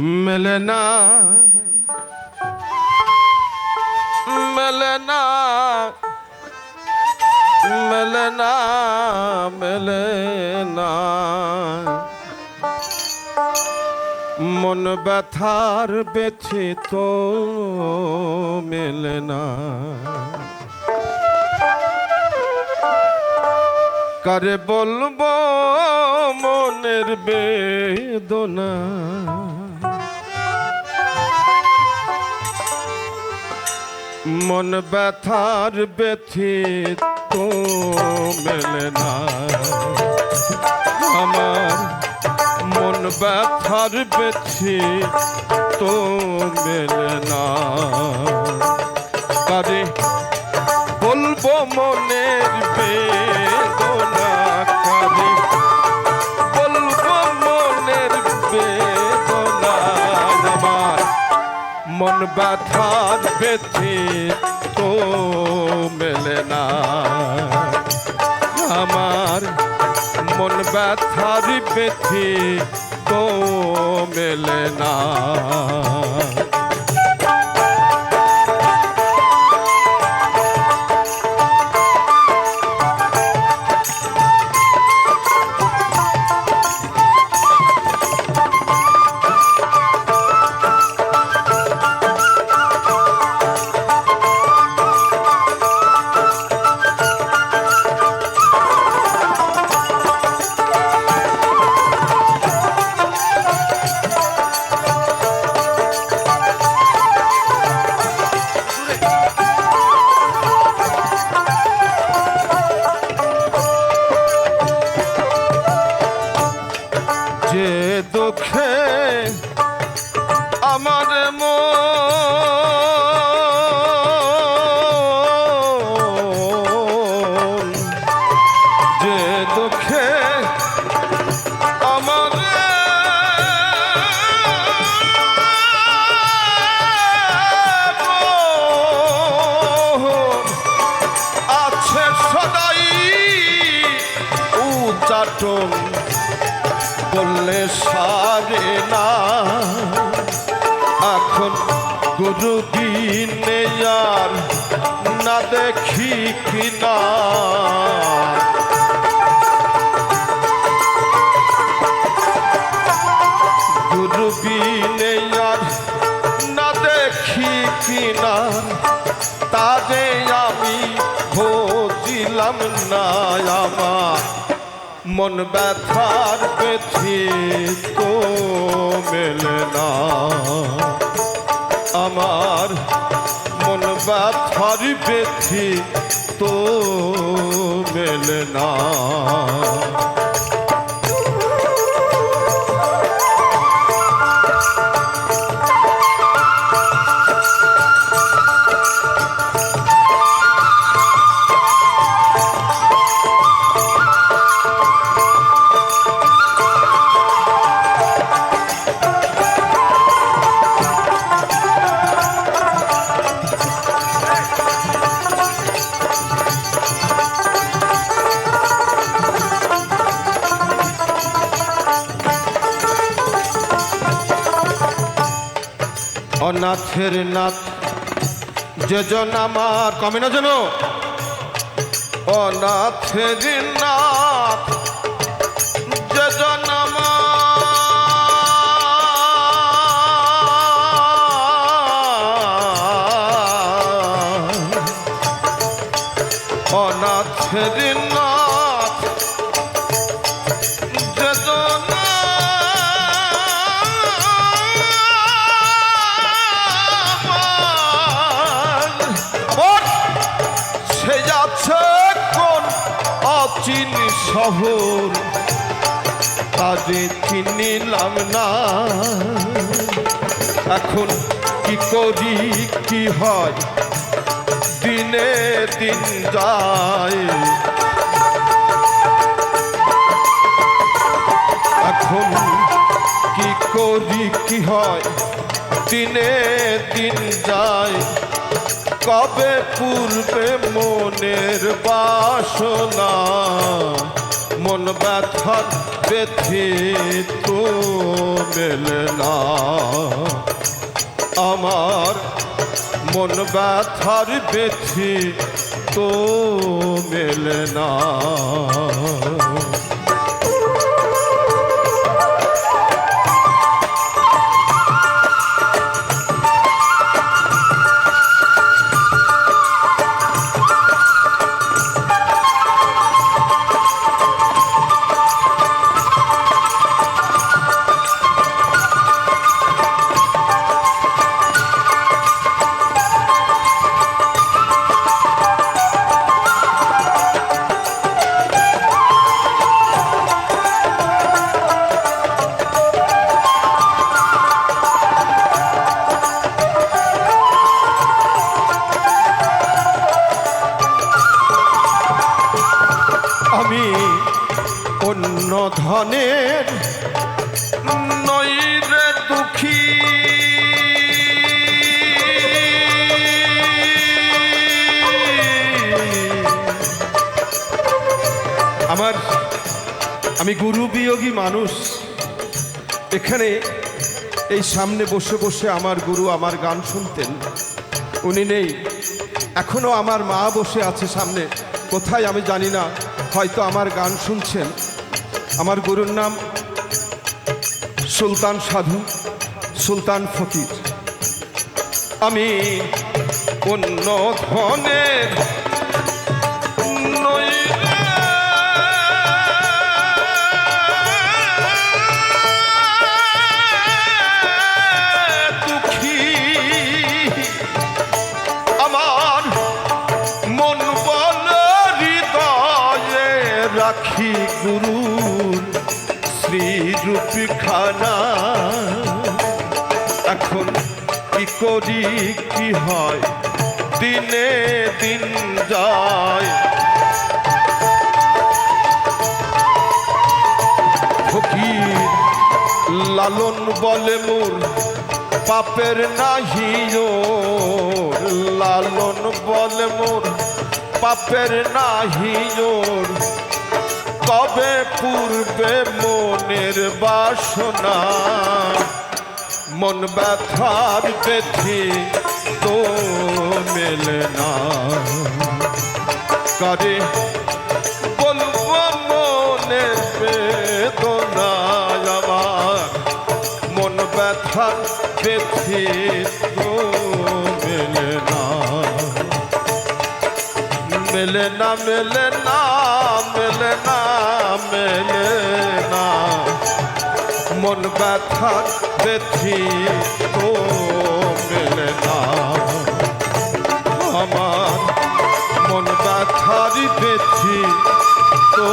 মেলে না মেলে না মেলে না মেলে না মন ব্যথার ব্যথিত মেলে না কারে বলব মনের বেদনা। মন ব্যথার ব্যথিত মেলে না। আমার মন ব্যথার ব্যথিত মেলে না। কারে বলব মনের মন ব্যথা বেথি তো মেলে না। আমার মন ব্যথার বেথি তো মেলে না। উচাটন বললে সারে না। এখন গুরু দিনে আর না দেখি কিনা। গুরু বিনে আর না দেখি কিনা। মন ব্যথার পেছি তো মেলে না। আমার মন ব্যথার পেছি তো মেলে না। অনাথের নাথ। যেজন আমার কমে না যেন? অনাথের নাথ। যেজন শহর তাদের চিনিলাম না। এখন কি করি, কি হয়? দিনে দিন যায়। এখন কি করি, কি হয়? দিনে দিন যায়। কবে পূর্বে মনের বাসনা? মন ব্যথার ব্যথি তো মেলে না। আমার মন ব্যথার ব্যথি তো মেলে না। ধনের নইরে দুঃখী। আমার আমি গুরু বিয়োগী মানুষ। এখানে এই সামনে বসে বসে আমার গুরু আমার গান শুনতেন। উনি নেই। এখনও আমার মা বসে আছে সামনে। কোথায় আমি জানি না। হয়তো আমার গান শুনছেন। আমার গুরুর নাম সুলতান সাধু সুলতান ফকির। আমি অন্য ধনের রাখি গুরুর শ্রীরূপ খানা এখন কি করি, কি হয়? দিনে দিন যায়। ফকির লালন বলে মোর পাপের নাহি লালন বলে মোর পাপের নাহি ওর। কবে পূর্বে মনের বাসনা? মন ব্যথার বেথি তো মেলে না। কারে বলব মনের বেদনা আমার? মন ব্যথার বেথি মেলে না মেলে না মেলে না। মেলে না মন ব্যথা বেথি তো মেলে না। আমার মন ব্যথারি বেথি তো